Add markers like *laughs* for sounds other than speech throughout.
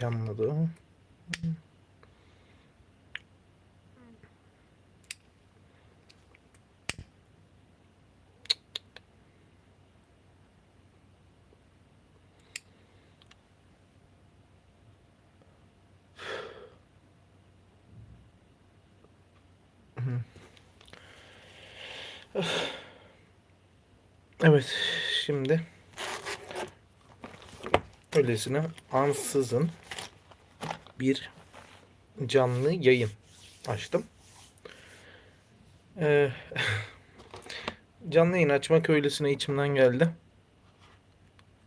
Yanmadı. Evet, şimdi öylesine ansızın bir canlı yayın açtım. Ee, *laughs* canlı yayın açmak öylesine içimden geldi.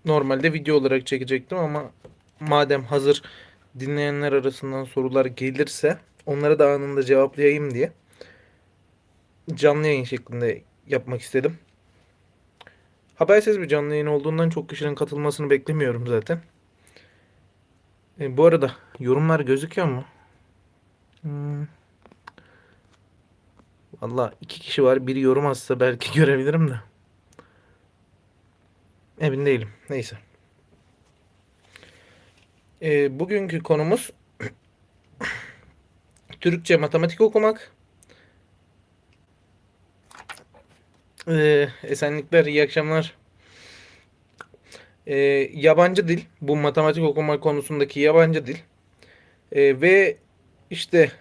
Normalde video olarak çekecektim ama madem hazır dinleyenler arasından sorular gelirse onları da anında cevaplayayım diye canlı yayın şeklinde yapmak istedim. Habersiz bir canlı yayın olduğundan çok kişinin katılmasını beklemiyorum zaten. E, bu arada yorumlar gözüküyor mu? Hmm. Valla iki kişi var. Biri yorum atsa belki *laughs* görebilirim de. Emin değilim. Neyse. E, bugünkü konumuz *coughs* Türkçe matematik okumak. Ee, esenlikler, iyi akşamlar. Ee, yabancı dil, bu matematik okuma konusundaki yabancı dil. Ee, ve işte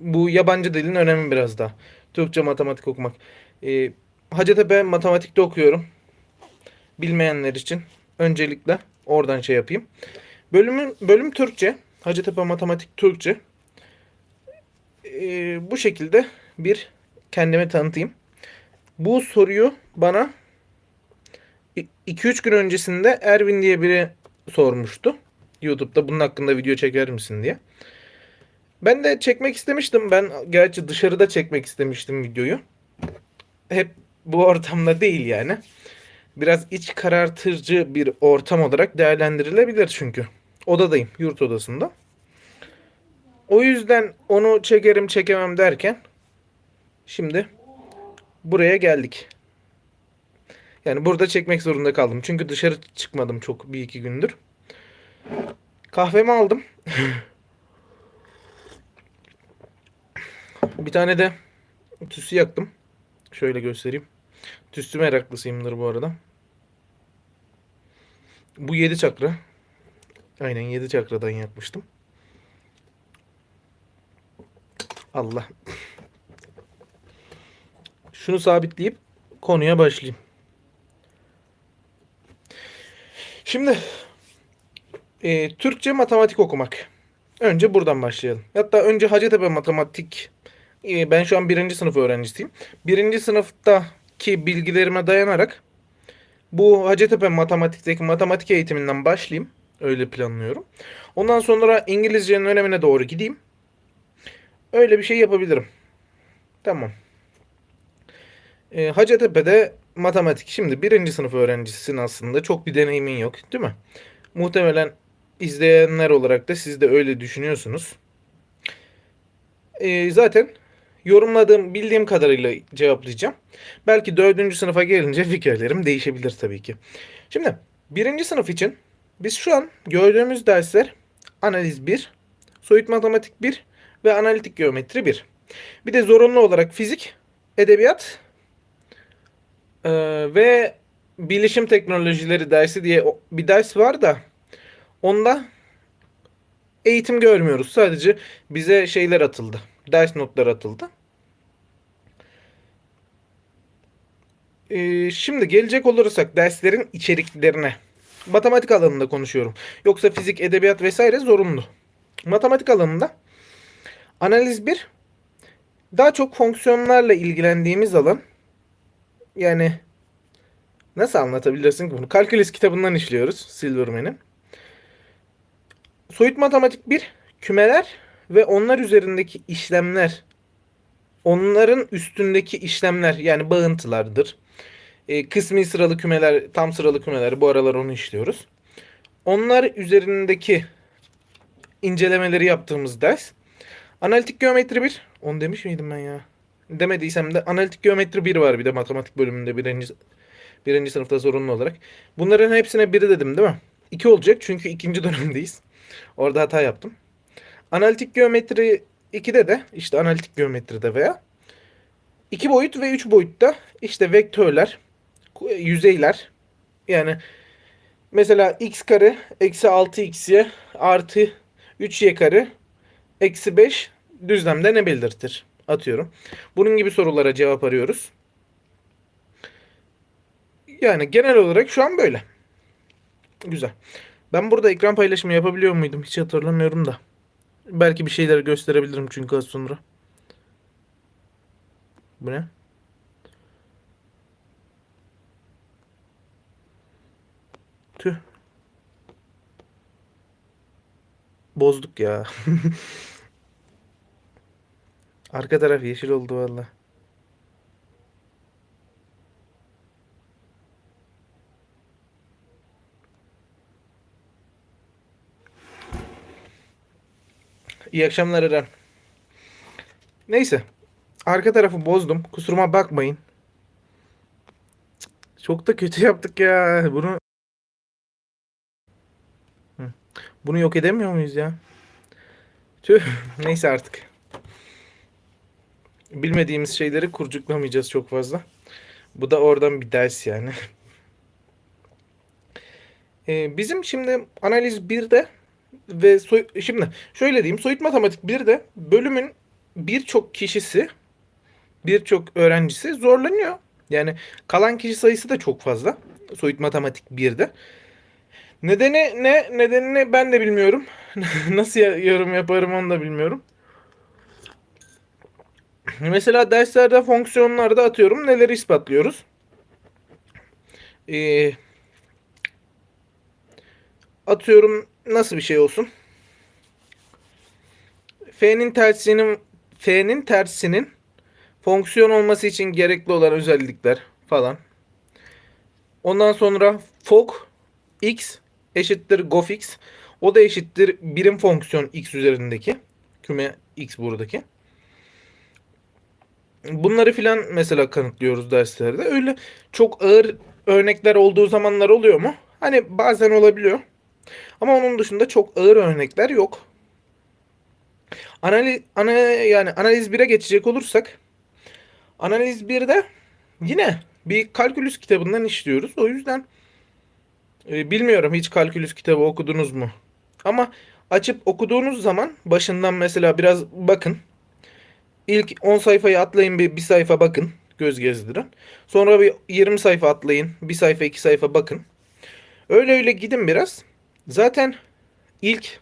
bu yabancı dilin önemi biraz da. Türkçe matematik okumak. Ee, Hacettepe matematikte okuyorum. Bilmeyenler için öncelikle oradan şey yapayım. Bölümün bölüm Türkçe. Hacettepe matematik Türkçe. Ee, bu şekilde bir kendimi tanıtayım. Bu soruyu bana 2-3 gün öncesinde Ervin diye biri sormuştu. YouTube'da bunun hakkında video çeker misin diye. Ben de çekmek istemiştim. Ben gerçi dışarıda çekmek istemiştim videoyu. Hep bu ortamda değil yani. Biraz iç karartıcı bir ortam olarak değerlendirilebilir çünkü. Odadayım, yurt odasında. O yüzden onu çekerim çekemem derken şimdi buraya geldik. Yani burada çekmek zorunda kaldım. Çünkü dışarı çıkmadım çok bir iki gündür. Kahvemi aldım. *laughs* bir tane de tüsü yaktım. Şöyle göstereyim. Tüsü meraklısıyımdır bu arada. Bu 7 çakra. Aynen 7 çakradan yakmıştım. Allah. *laughs* Şunu sabitleyip konuya başlayayım. Şimdi e, Türkçe matematik okumak. Önce buradan başlayalım. Hatta önce Hacettepe matematik. e, ben şu an birinci sınıf öğrencisiyim. Birinci sınıftaki bilgilerime dayanarak bu Hacettepe matematikteki matematik eğitiminden başlayayım. Öyle planlıyorum. Ondan sonra İngilizcenin önemine doğru gideyim. Öyle bir şey yapabilirim. Tamam. E, Hacettepe'de matematik. Şimdi birinci sınıf öğrencisisin aslında. Çok bir deneyimin yok değil mi? Muhtemelen izleyenler olarak da siz de öyle düşünüyorsunuz. E, zaten yorumladığım, bildiğim kadarıyla cevaplayacağım. Belki dördüncü sınıfa gelince fikirlerim değişebilir tabii ki. Şimdi birinci sınıf için biz şu an gördüğümüz dersler analiz 1, soyut matematik 1 ve analitik geometri 1. Bir de zorunlu olarak fizik, edebiyat ee, ve bilişim teknolojileri dersi diye bir ders var da onda eğitim görmüyoruz. Sadece bize şeyler atıldı. Ders notları atıldı. Ee, şimdi gelecek olursak derslerin içeriklerine. Matematik alanında konuşuyorum. Yoksa fizik, edebiyat vesaire zorunlu. Matematik alanında analiz 1 daha çok fonksiyonlarla ilgilendiğimiz alan. Yani nasıl anlatabilirsin ki bunu? Kalkülüs kitabından işliyoruz Silverman'in. Soyut matematik 1 kümeler ve onlar üzerindeki işlemler. Onların üstündeki işlemler yani bağıntılardır. E, kısmi sıralı kümeler, tam sıralı kümeler bu aralar onu işliyoruz. Onlar üzerindeki incelemeleri yaptığımız ders. Analitik geometri 1. Onu demiş miydim ben ya? Demediysem de analitik geometri 1 var bir de matematik bölümünde birinci, birinci sınıfta zorunlu olarak. Bunların hepsine 1 dedim değil mi? 2 olacak çünkü ikinci dönemdeyiz. Orada hata yaptım. Analitik geometri 2'de de işte analitik geometride veya 2 boyut ve 3 boyutta işte vektörler, yüzeyler yani mesela x kare eksi 6xy artı 3y kare eksi 5 düzlemde ne belirtir? Atıyorum. Bunun gibi sorulara cevap arıyoruz. Yani genel olarak şu an böyle. Güzel. Ben burada ekran paylaşımı yapabiliyor muydum? Hiç hatırlamıyorum da. Belki bir şeyler gösterebilirim çünkü az sonra. Bu ne? Tüh. Bozduk ya. *laughs* Arka taraf yeşil oldu valla. İyi akşamlar Eren. Neyse. Arka tarafı bozdum. Kusuruma bakmayın. Çok da kötü yaptık ya. Bunu. Bunu yok edemiyor muyuz ya? Tüh. Neyse artık. Bilmediğimiz şeyleri kurcuklamayacağız çok fazla. Bu da oradan bir ders yani. *laughs* Ee, bizim şimdi analiz 1'de ve soy, şimdi şöyle diyeyim soyut matematik 1'de bölümün birçok kişisi birçok öğrencisi zorlanıyor. Yani kalan kişi sayısı da çok fazla. Soyut matematik 1'de. Nedeni ne? Nedenini ben de bilmiyorum. *laughs* Nasıl yorum yaparım onu da bilmiyorum. *clears throat* Mesela derslerde fonksiyonlarda atıyorum neleri ispatlıyoruz? Ee, atıyorum nasıl bir şey olsun? F'nin tersinin F'nin tersinin fonksiyon olması için gerekli olan özellikler falan. Ondan sonra fok x eşittir gofx. O da eşittir birim fonksiyon x üzerindeki. Küme x buradaki. Bunları filan mesela kanıtlıyoruz derslerde. Öyle çok ağır örnekler olduğu zamanlar oluyor mu? Hani bazen olabiliyor. Ama onun dışında çok ağır örnekler yok. Analiz ana yani analiz 1'e geçecek olursak analiz 1'de yine bir kalkülüs kitabından işliyoruz. O yüzden e, bilmiyorum hiç kalkülüs kitabı okudunuz mu? Ama açıp okuduğunuz zaman başından mesela biraz bakın. İlk 10 sayfayı atlayın bir, bir sayfa bakın. Göz gezdirin. Sonra bir 20 sayfa atlayın. Bir sayfa iki sayfa bakın. Öyle öyle gidin biraz. Zaten ilk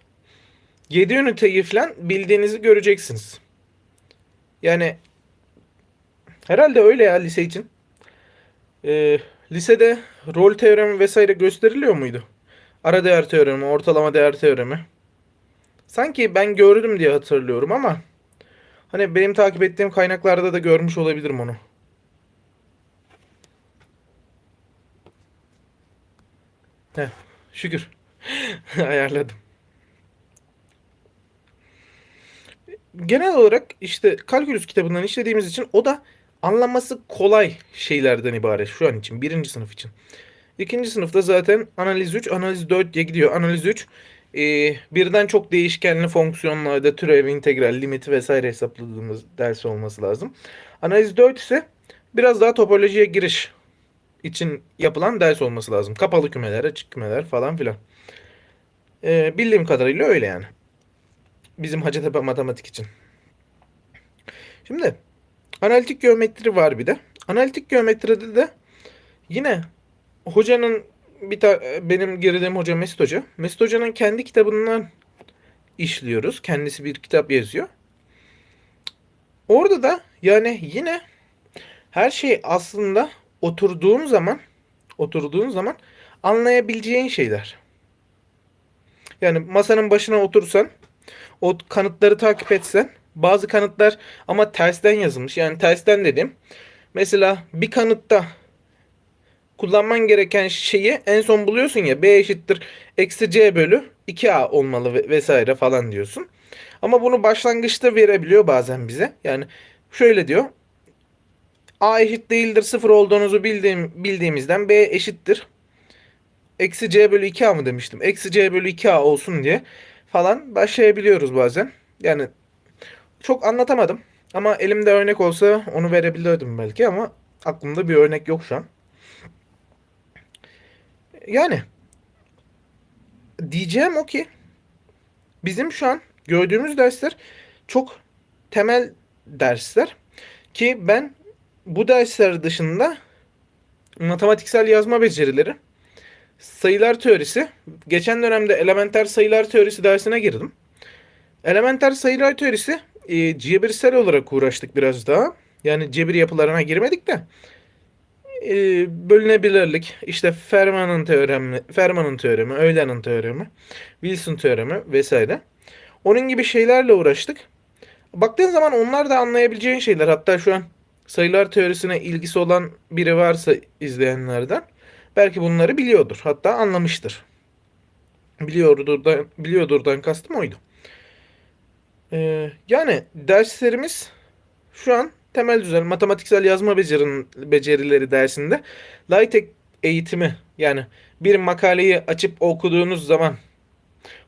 7 üniteyi falan bildiğinizi göreceksiniz. Yani herhalde öyle ya lise için. Ee, lisede rol teoremi vesaire gösteriliyor muydu? Ara değer teoremi, ortalama değer teoremi. Sanki ben gördüm diye hatırlıyorum ama hani benim takip ettiğim kaynaklarda da görmüş olabilirim onu. Heh, şükür. *laughs* Ayarladım. Genel olarak işte kalkülüs kitabından işlediğimiz için o da anlaması kolay şeylerden ibaret şu an için. Birinci sınıf için. İkinci sınıfta zaten analiz 3, analiz 4 diye gidiyor. Analiz 3 e, birden çok değişkenli fonksiyonlarda türev, integral, limiti vesaire hesapladığımız ders olması lazım. Analiz 4 ise biraz daha topolojiye giriş için yapılan ders olması lazım. Kapalı kümeler, açık kümeler falan filan. E, bildiğim kadarıyla öyle yani. Bizim Hacettepe matematik için. Şimdi analitik geometri var bir de. Analitik geometride de yine hocanın bir ta benim girdiğim hoca Mesut Hoca. Mesut Hoca'nın kendi kitabından işliyoruz. Kendisi bir kitap yazıyor. Orada da yani yine her şey aslında oturduğun zaman oturduğun zaman anlayabileceğin şeyler. Yani masanın başına otursan o kanıtları takip etsen bazı kanıtlar ama tersten yazılmış. Yani tersten dedim. Mesela bir kanıtta kullanman gereken şeyi en son buluyorsun ya b eşittir eksi c bölü 2a olmalı ve- vesaire falan diyorsun. Ama bunu başlangıçta verebiliyor bazen bize. Yani şöyle diyor. a eşit değildir sıfır olduğunuzu bildiğim, bildiğimizden b eşittir. Eksi c bölü 2a mı demiştim? Eksi c bölü 2a olsun diye falan başlayabiliyoruz bazen. Yani çok anlatamadım ama elimde örnek olsa onu verebilirdim belki ama aklımda bir örnek yok şu an. Yani diyeceğim o ki bizim şu an gördüğümüz dersler çok temel dersler ki ben bu dersler dışında matematiksel yazma becerileri, sayılar teorisi, geçen dönemde elementer sayılar teorisi dersine girdim. Elementer sayılar teorisi e, cebirsel olarak uğraştık biraz daha. Yani cebir yapılarına girmedik de e, bölünebilirlik, işte Fermat'ın teoremi, Fermat'ın teoremi, Euler'in teoremi, Wilson teoremi vesaire. Onun gibi şeylerle uğraştık. Baktığın zaman onlar da anlayabileceğin şeyler. Hatta şu an sayılar teorisine ilgisi olan biri varsa izleyenlerden belki bunları biliyordur. Hatta anlamıştır. Biliyordurdan, biliyordurdan kastım oydu. Ee, yani derslerimiz şu an temel düzey matematiksel yazma becerin, becerileri dersinde LaTeX eğitimi yani bir makaleyi açıp okuduğunuz zaman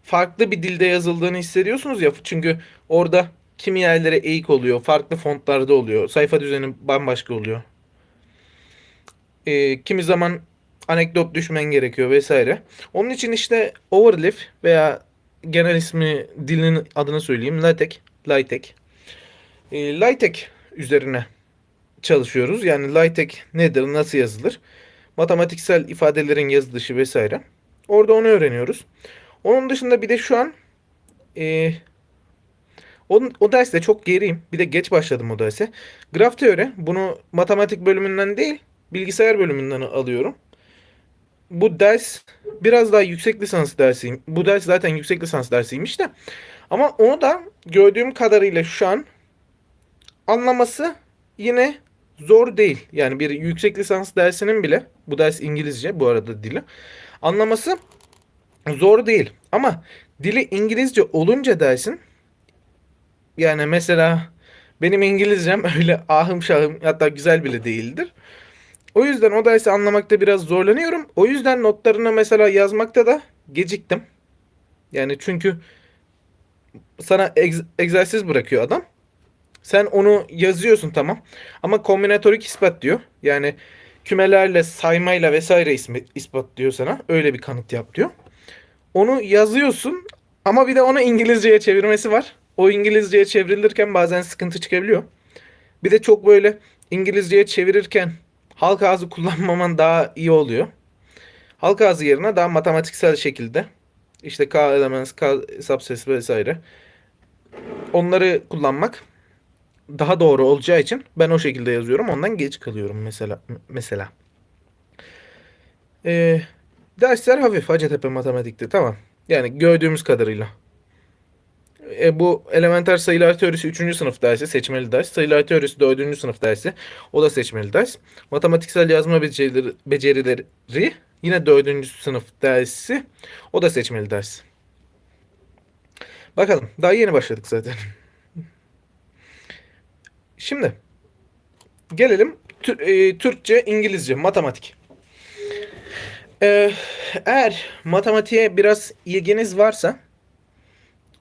farklı bir dilde yazıldığını hissediyorsunuz ya çünkü orada kimi yerlere eğik oluyor, farklı fontlarda oluyor, sayfa düzeni bambaşka oluyor. Ee, kimi zaman anekdot düşmen gerekiyor vesaire. Onun için işte Overleaf veya genel ismi dilinin adını söyleyeyim. LaTeX. LaTeX. E, LaTeX üzerine çalışıyoruz. Yani LaTeX nedir, nasıl yazılır? Matematiksel ifadelerin yazılışı vesaire. Orada onu öğreniyoruz. Onun dışında bir de şu an e, o, o derste çok geriyim. Bir de geç başladım o derse. Graf teori. Bunu matematik bölümünden değil, bilgisayar bölümünden alıyorum. Bu ders biraz daha yüksek lisans dersiyim. Bu ders zaten yüksek lisans dersiymiş de. Ama onu da gördüğüm kadarıyla şu an anlaması yine zor değil. Yani bir yüksek lisans dersinin bile bu ders İngilizce bu arada dili. Anlaması zor değil. Ama dili İngilizce olunca dersin yani mesela benim İngilizcem *laughs* öyle ahım şahım hatta güzel bile değildir. O yüzden o dersi anlamakta biraz zorlanıyorum. O yüzden notlarını mesela yazmakta da geciktim. Yani çünkü sana egz- egzersiz bırakıyor adam. Sen onu yazıyorsun tamam. Ama kombinatorik ispat diyor. Yani kümelerle saymayla vesaire ismi, ispat diyor sana. Öyle bir kanıt yap diyor. Onu yazıyorsun ama bir de onu İngilizceye çevirmesi var. O İngilizceye çevrilirken bazen sıkıntı çıkabiliyor. Bir de çok böyle İngilizceye çevirirken halk ağzı kullanmaman daha iyi oluyor. Halk ağzı yerine daha matematiksel şekilde işte K elements, K subset vesaire onları kullanmak daha doğru olacağı için ben o şekilde yazıyorum. Ondan geç kalıyorum mesela. Mesela. Ee, dersler hafif Hacettepe matematikte tamam. Yani gördüğümüz kadarıyla. E, bu elementer sayılar teorisi 3. sınıf dersi seçmeli ders. Sayılar teorisi 4. sınıf dersi. O da seçmeli ders. Matematiksel yazma becerileri, becerileri yine 4. sınıf dersi. O da seçmeli ders. Bakalım. Daha yeni başladık zaten. *laughs* Şimdi gelelim e, Türkçe, İngilizce, matematik. Ee, eğer matematiğe biraz ilginiz varsa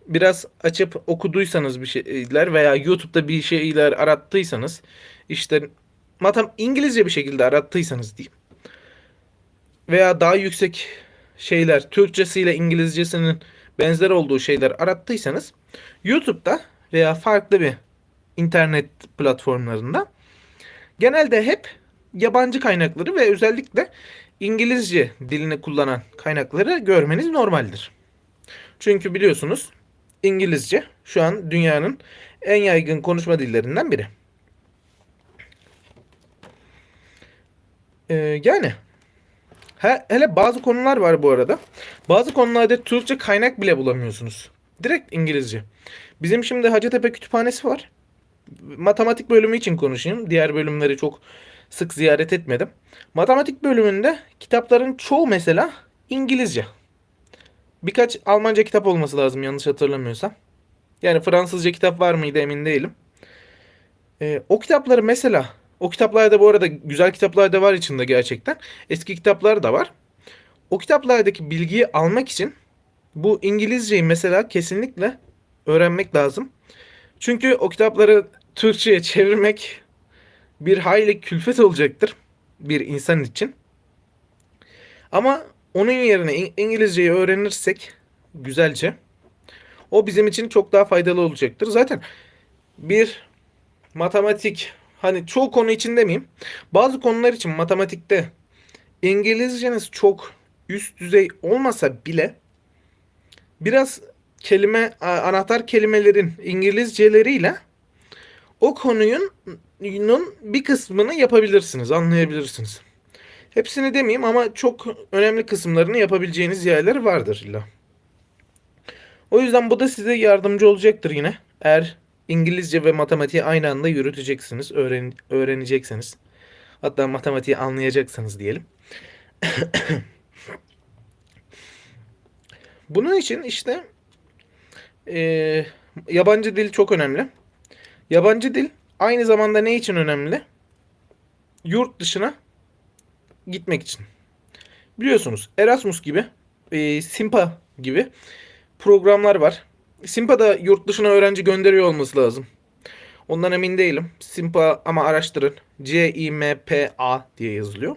biraz açıp okuduysanız bir şeyler veya YouTube'da bir şeyler arattıysanız işte matem İngilizce bir şekilde arattıysanız diyeyim veya daha yüksek şeyler Türkçesiyle İngilizcesinin benzer olduğu şeyler arattıysanız YouTube'da veya farklı bir internet platformlarında genelde hep yabancı kaynakları ve özellikle İngilizce dilini kullanan kaynakları görmeniz normaldir. Çünkü biliyorsunuz İngilizce şu an dünyanın en yaygın konuşma dillerinden biri. Ee, yani he, hele bazı konular var bu arada. Bazı konularda Türkçe kaynak bile bulamıyorsunuz. Direkt İngilizce. Bizim şimdi Hacettepe Kütüphanesi var. Matematik bölümü için konuşayım. Diğer bölümleri çok sık ziyaret etmedim. Matematik bölümünde kitapların çoğu mesela İngilizce. Birkaç Almanca kitap olması lazım yanlış hatırlamıyorsam. Yani Fransızca kitap var mıydı emin değilim. Ee, o kitapları mesela o kitaplarda bu arada güzel kitaplar da var içinde gerçekten. Eski kitaplar da var. O kitaplardaki bilgiyi almak için bu İngilizceyi mesela kesinlikle öğrenmek lazım. Çünkü o kitapları Türkçe'ye çevirmek bir hayli külfet olacaktır bir insan için. Ama onun yerine İngilizceyi öğrenirsek güzelce o bizim için çok daha faydalı olacaktır. Zaten bir matematik hani çoğu konu için demeyeyim. Bazı konular için matematikte İngilizceniz çok üst düzey olmasa bile biraz kelime anahtar kelimelerin İngilizceleriyle o konunun nun bir kısmını yapabilirsiniz, anlayabilirsiniz. Hepsini demeyeyim ama çok önemli kısımlarını yapabileceğiniz yerler vardır illa. O yüzden bu da size yardımcı olacaktır yine. Eğer İngilizce ve matematiği aynı anda yürüteceksiniz, öğren öğreneceksiniz. Hatta matematiği anlayacaksınız diyelim. *coughs* Bunun için işte eee, yabancı dil çok önemli. Yabancı dil aynı zamanda ne için önemli? Yurt dışına gitmek için. Biliyorsunuz Erasmus gibi, eee, Simpa gibi programlar var. Simpa da yurt dışına öğrenci gönderiyor olması lazım. Ondan emin değilim. Simpa ama araştırın. C-I-M-P-A diye yazılıyor.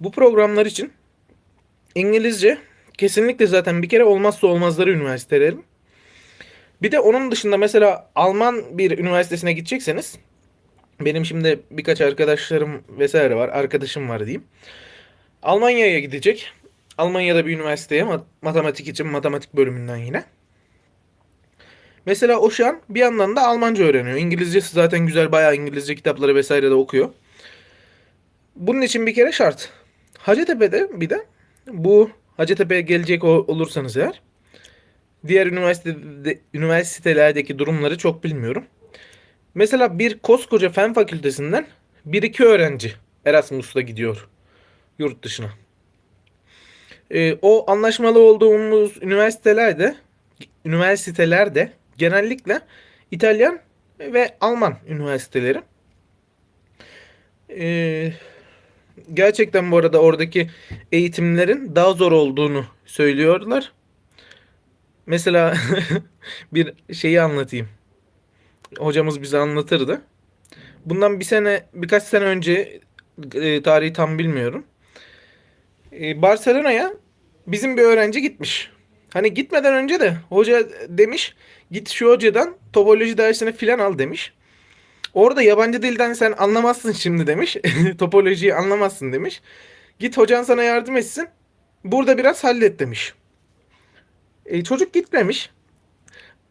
Bu programlar için İngilizce kesinlikle zaten bir kere olmazsa olmazları üniversitelerin. Bir de onun dışında mesela Alman bir üniversitesine gidecekseniz benim şimdi birkaç arkadaşlarım vesaire var, arkadaşım var diyeyim. Almanya'ya gidecek. Almanya'da bir üniversiteye mat- matematik için matematik bölümünden yine. Mesela o şu an bir yandan da Almanca öğreniyor. İngilizcesi zaten güzel, bayağı İngilizce kitapları vesaire de okuyor. Bunun için bir kere şart. Hacettepe'de bir de bu Hacettepe'ye gelecek olursanız eğer diğer üniversitede, üniversitelerdeki durumları çok bilmiyorum. Mesela bir koskoca fen fakültesinden bir iki öğrenci Erasmus'ta gidiyor yurt dışına. Ee, o anlaşmalı olduğumuz üniversitelerde üniversitelerde genellikle İtalyan ve Alman üniversiteleri. Ee, gerçekten bu arada oradaki eğitimlerin daha zor olduğunu söylüyorlar. Mesela *laughs* bir şeyi anlatayım. Hocamız bize anlatırdı. Bundan bir sene, birkaç sene önce e, tarihi tam bilmiyorum. E, Barcelona'ya bizim bir öğrenci gitmiş. Hani gitmeden önce de hoca demiş git şu hocadan topoloji dersini filan al demiş. Orada yabancı dilden sen anlamazsın şimdi demiş. *laughs* Topolojiyi anlamazsın demiş. Git hocan sana yardım etsin. Burada biraz hallet demiş. E, çocuk gitmemiş.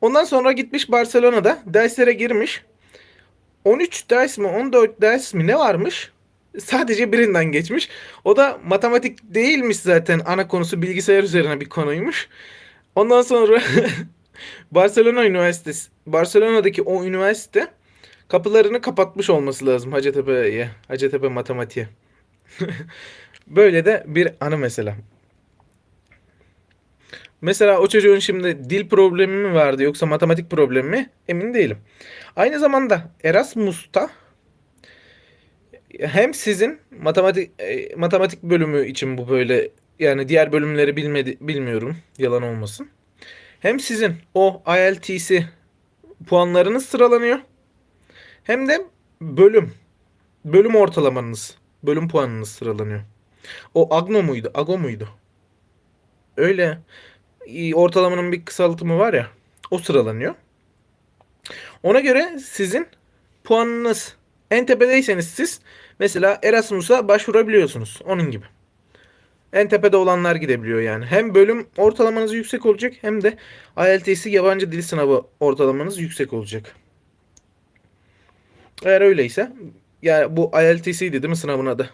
Ondan sonra gitmiş Barcelona'da derslere girmiş. 13 ders mi 14 ders mi ne varmış? Sadece birinden geçmiş. O da matematik değilmiş zaten ana konusu bilgisayar üzerine bir konuymuş. Ondan sonra *laughs* Barcelona Üniversitesi, Barcelona'daki o üniversite kapılarını kapatmış olması lazım Hacettepe'ye, Hacettepe matematiğe. *laughs* Böyle de bir anı mesela. Mesela o çocuğun şimdi dil problemi mi vardı yoksa matematik problemi mi emin değilim. Aynı zamanda Erasmus'ta hem sizin matematik e, matematik bölümü için bu böyle yani diğer bölümleri bilmedi bilmiyorum yalan olmasın. Hem sizin o IELTS puanlarınız sıralanıyor. Hem de bölüm bölüm ortalamanız, bölüm puanınız sıralanıyor. O Agno muydu? Ago muydu? Öyle e, ortalamanın bir kısaltımı var ya. O sıralanıyor. Ona göre sizin puanınız en tepedeyseniz siz mesela Erasmus'a başvurabiliyorsunuz. Onun gibi. En tepede olanlar gidebiliyor yani. Hem bölüm ortalamanız yüksek olacak hem de IELTS yabancı dil sınavı ortalamanız yüksek olacak. Eğer öyleyse yani bu IELTS'ydi değil mi sınavın adı?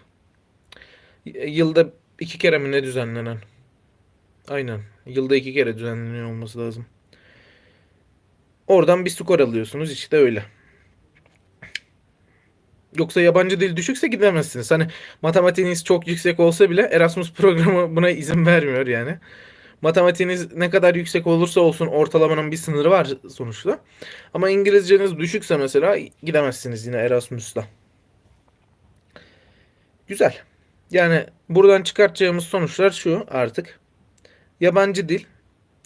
Yılda iki kere mi ne düzenlenen? Aynen. Yılda iki kere düzenleniyor olması lazım. Oradan bir skor alıyorsunuz işte öyle. Yoksa yabancı dil düşükse gidemezsiniz. Hani matematiğiniz çok yüksek olsa bile Erasmus programı buna izin vermiyor yani. Matematiğiniz ne kadar yüksek olursa olsun ortalamanın bir sınırı var sonuçta. Ama İngilizceniz düşükse mesela gidemezsiniz yine Erasmus'ta. Güzel. Yani buradan çıkartacağımız sonuçlar şu artık. Yabancı dil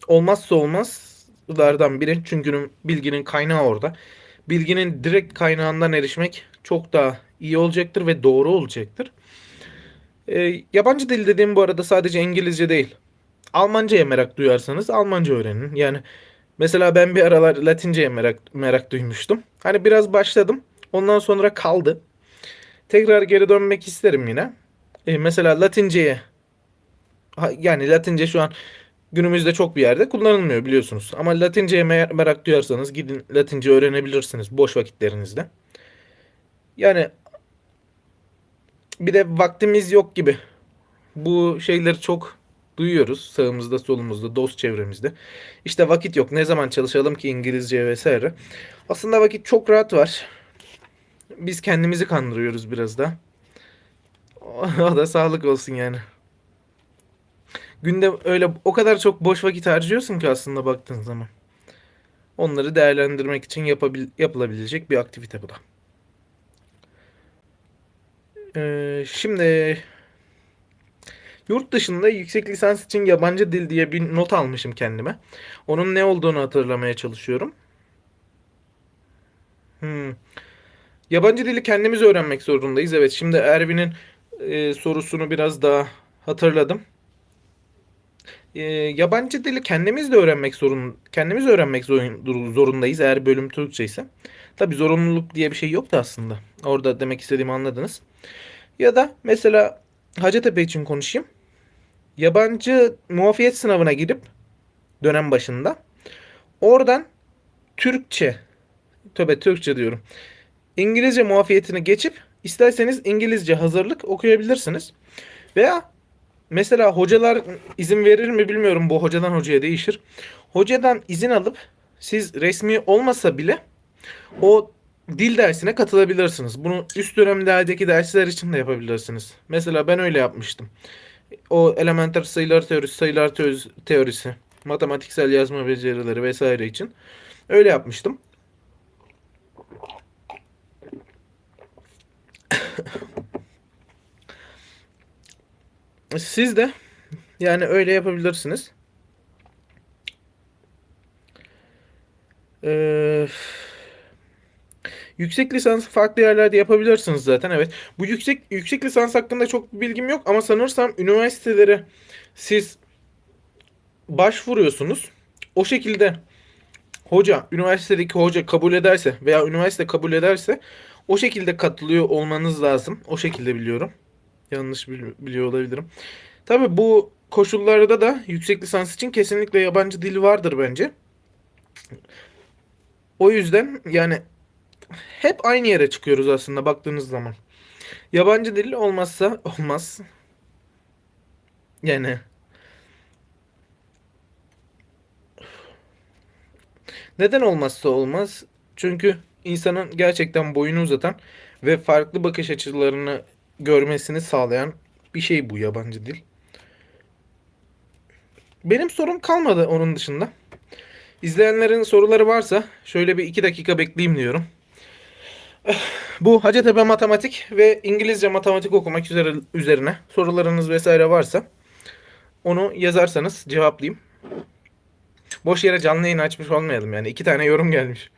olmazsa olmazlardan biri. Çünkü bilginin kaynağı orada. Bilginin direkt kaynağından erişmek çok daha iyi olacaktır ve doğru olacaktır. Ee, yabancı dil dediğim bu arada sadece İngilizce değil. Almanca'ya merak duyarsanız Almanca öğrenin. Yani mesela ben bir aralar Latince'ye merak, merak duymuştum. Hani biraz başladım. Ondan sonra kaldı. Tekrar geri dönmek isterim yine. Ee, mesela Latince'ye yani Latince şu an günümüzde çok bir yerde kullanılmıyor biliyorsunuz. Ama Latince'ye me- merak duyarsanız gidin Latince öğrenebilirsiniz boş vakitlerinizde. Yani bir de vaktimiz yok gibi. Bu şeyleri çok duyuyoruz sağımızda solumuzda dost çevremizde. İşte vakit yok ne zaman çalışalım ki İngilizce vesaire. Aslında vakit çok rahat var. Biz kendimizi kandırıyoruz biraz da. O da sağlık olsun yani. Günde öyle o kadar çok boş vakit harcıyorsun ki aslında baktığın zaman. Onları değerlendirmek için yapabil, yapılabilecek bir aktivite bu da. Ee, şimdi yurt dışında yüksek lisans için yabancı dil diye bir not almışım kendime. Onun ne olduğunu hatırlamaya çalışıyorum. Hmm. Yabancı dili kendimiz öğrenmek zorundayız. Evet, şimdi Ervin'in e, sorusunu biraz daha hatırladım. E, yabancı dili kendimiz de öğrenmek zorun, kendimiz öğrenmek zorun- zorundayız eğer bölüm Türkçe ise. Tabii zorunluluk diye bir şey yoktu aslında. Orada demek istediğimi anladınız. Ya da mesela Hacettepe için konuşayım. Yabancı muafiyet sınavına girip dönem başında oradan Türkçe, tövbe Türkçe diyorum. İngilizce muafiyetini geçip isterseniz İngilizce hazırlık okuyabilirsiniz. Veya mesela hocalar izin verir mi bilmiyorum bu hocadan hocaya değişir. Hocadan izin alıp siz resmi olmasa bile o dil dersine katılabilirsiniz. Bunu üst dönemlerdeki dersler için de yapabilirsiniz. Mesela ben öyle yapmıştım. O elementer sayılar teorisi, sayılar teorisi, matematiksel yazma becerileri vesaire için öyle yapmıştım. *coughs* Siz de yani öyle yapabilirsiniz. Ee, yüksek lisans farklı yerlerde yapabilirsiniz zaten evet. Bu yüksek yüksek lisans hakkında çok bilgim yok ama sanırsam üniversitelere siz başvuruyorsunuz. O şekilde hoca, üniversitedeki hoca kabul ederse veya üniversite kabul ederse o şekilde katılıyor olmanız lazım. O şekilde biliyorum. Yanlış bil- biliyor olabilirim. Tabii bu koşullarda da yüksek lisans için kesinlikle yabancı dil vardır bence. O yüzden yani hep aynı yere çıkıyoruz aslında baktığınız zaman. Yabancı dil olmazsa olmaz. Yani neden olmazsa olmaz? Çünkü insanın gerçekten boyunu uzatan ve farklı bakış açılarını görmesini sağlayan bir şey bu yabancı dil. Benim sorum kalmadı onun dışında. İzleyenlerin soruları varsa şöyle bir iki dakika bekleyeyim diyorum. Bu Hacettepe Matematik ve İngilizce matematik okumak üzere, üzerine sorularınız vesaire varsa onu yazarsanız cevaplayayım. Boş yere canlı yayın açmış olmayalım yani. iki tane yorum gelmiş.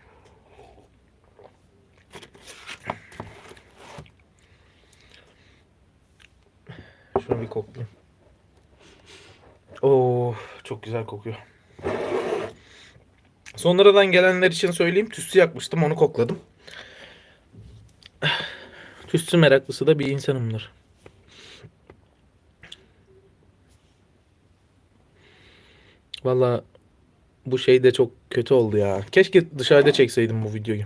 Şunu bir koklayayım. Oo, çok güzel kokuyor. Sonradan gelenler için söyleyeyim. Tütsü yakmıştım, onu kokladım. Tütsü meraklısı da bir insanımdır. Valla bu şey de çok kötü oldu ya. Keşke dışarıda çekseydim bu videoyu.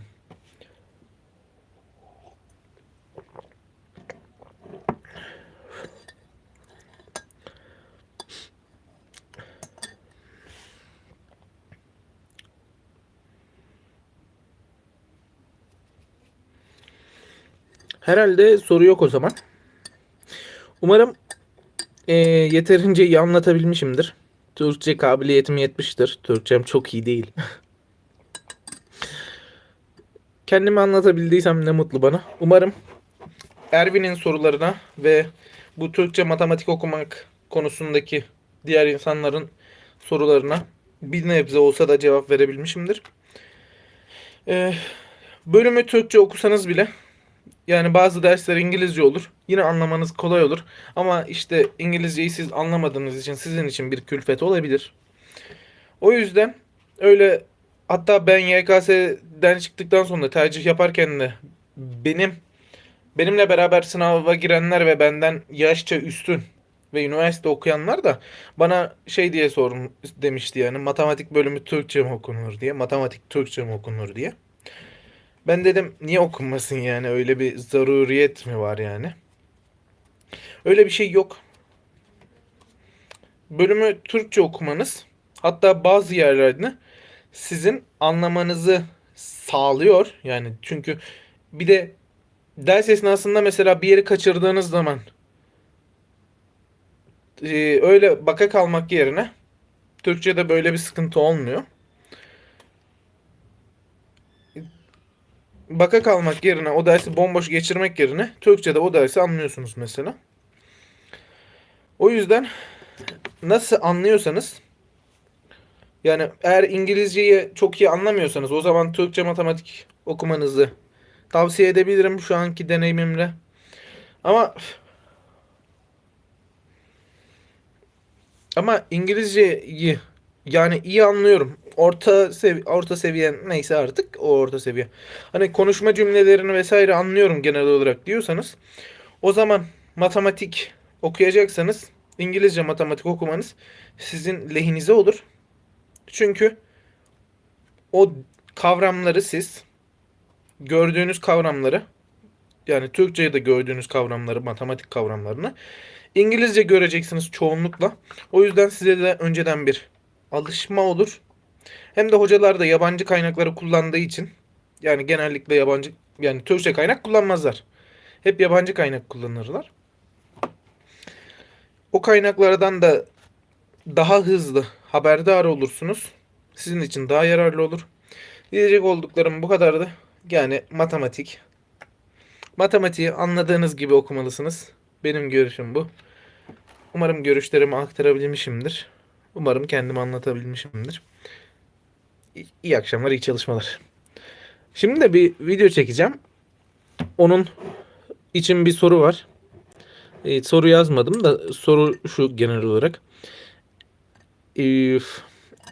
Herhalde soru yok o zaman. Umarım eee, yeterince iyi anlatabilmişimdir. Türkçe kabiliyetim yetmiştir. Türkçem çok iyi değil. *laughs* Kendimi anlatabildiysem ne mutlu bana. Umarım Ervin'in sorularına ve bu Türkçe matematik okumak konusundaki diğer insanların sorularına bir nebze olsa da cevap verebilmişimdir. Ee, bölümü Türkçe okusanız bile yani bazı dersler İngilizce olur. Yine anlamanız kolay olur. Ama işte İngilizceyi siz anlamadığınız için sizin için bir külfet olabilir. O yüzden öyle hatta ben YKS'den çıktıktan sonra tercih yaparken de benim benimle beraber sınava girenler ve benden yaşça üstün ve üniversite okuyanlar da bana şey diye sorun demişti yani matematik bölümü Türkçe mi okunur diye, matematik Türkçe mi okunur diye. Ben dedim niye okunmasın yani öyle bir zaruriyet mi var yani? Öyle bir şey yok. Bölümü Türkçe okumanız hatta bazı yerlerde sizin anlamanızı sağlıyor. Yani çünkü bir de ders esnasında mesela bir yeri kaçırdığınız zaman e, öyle baka kalmak yerine Türkçe'de böyle bir sıkıntı olmuyor. Baka kalmak yerine o dersi bomboş geçirmek yerine Türkçe'de o dersi anlıyorsunuz mesela. O yüzden nasıl anlıyorsanız yani eğer İngilizceyi çok iyi anlamıyorsanız o zaman Türkçe matematik okumanızı tavsiye edebilirim şu anki deneyimimle. Ama ama İngilizceyi yani iyi anlıyorum. Orta sev orta seviye neyse artık o orta seviye. Hani konuşma cümlelerini vesaire anlıyorum genel olarak diyorsanız o zaman matematik okuyacaksanız İngilizce matematik okumanız sizin lehinize olur. Çünkü o kavramları siz gördüğünüz kavramları yani Türkçe'de gördüğünüz kavramları, matematik kavramlarını İngilizce göreceksiniz çoğunlukla. O yüzden size de önceden bir alışma olur. Hem de hocalar da yabancı kaynakları kullandığı için yani genellikle yabancı yani Türkçe kaynak kullanmazlar. Hep yabancı kaynak kullanırlar. O kaynaklardan da daha hızlı haberdar olursunuz. Sizin için daha yararlı olur. Diyecek olduklarım bu kadardı. Yani matematik. Matematiği anladığınız gibi okumalısınız. Benim görüşüm bu. Umarım görüşlerimi aktarabilmişimdir. Umarım kendimi anlatabilmişimdir. İyi akşamlar, iyi çalışmalar. Şimdi de bir video çekeceğim. Onun için bir soru var. E, soru yazmadım da soru şu genel olarak. E,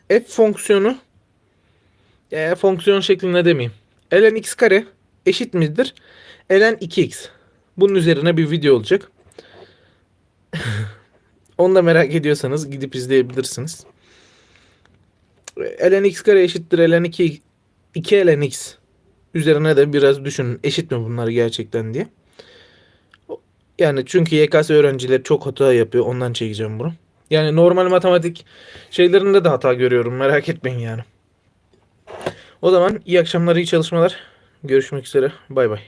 f fonksiyonu e, fonksiyon şeklinde demeyeyim. ln x kare eşit midir? ln 2x. Bunun üzerine bir video olacak. Onu da merak ediyorsanız gidip izleyebilirsiniz. ln x kare eşittir ln 2 2 ln x üzerine de biraz düşünün. Eşit mi bunlar gerçekten diye. Yani çünkü YKS öğrencileri çok hata yapıyor. Ondan çekeceğim bunu. Yani normal matematik şeylerinde de hata görüyorum. Merak etmeyin yani. O zaman iyi akşamlar, iyi çalışmalar. Görüşmek üzere. Bay bay.